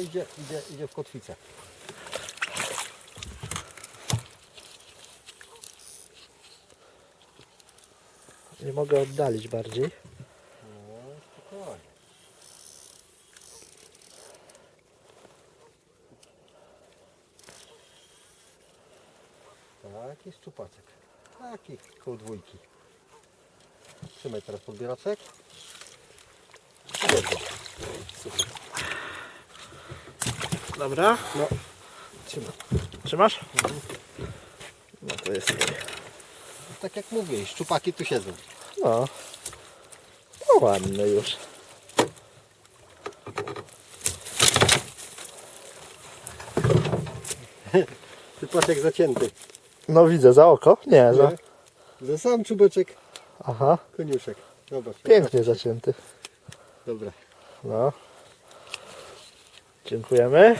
Idzie, idzie, idzie w kotwicę. Nie mogę oddalić bardziej. No. Taki szczupaczek. Taki koło dwójki. Trzymaj teraz podbieraczek. Dobrze. Dobra. No, trzymaj. Trzymasz? No to jest. Tak jak mówię, szczupaki tu siedzą. No. No ładny już. Szczupaczek zacięty. No widzę za oko. Nie, za. Za sam czubeczek Aha. koniuszek. Zobacz. Pięknie zacięty. Dobra. No. Dziękujemy.